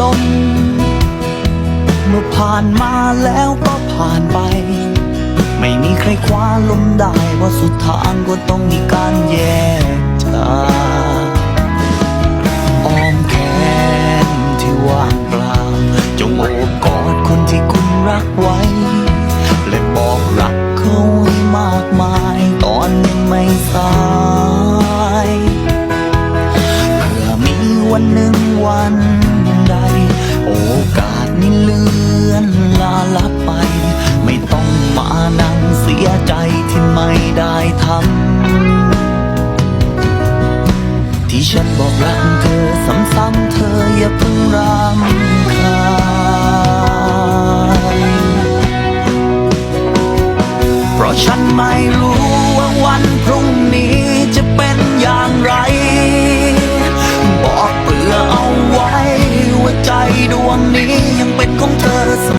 ลม เมื่อผ่านมาแล้วก็ผ่านไป ไม่มีใครคว้าลมได้ว่าสุดทางก็ต้องมีการแยกจากอ้อมแขนที่ว่างเปล่าจงโอบกอดคนที่คุณรักไว้ และบอกรักเขาให้มากมาย ตอนยังไม่สายเพื่อมีวันหนึ่งวัน ลาลับไป ไม่ต้องมานั่งเสียใจที่ไม่ได้ทำ ที่ฉันบอกรักเธอซ้ำๆเธออย่าเพิ่งรำคาญเพราะฉันไม่รู้ว่าวันพรุ่งนี้จะเป็นอย่างไร บอกเปลือเอาไว้ว่าใจดวงนี้ยังเป็นของเธอเสมอ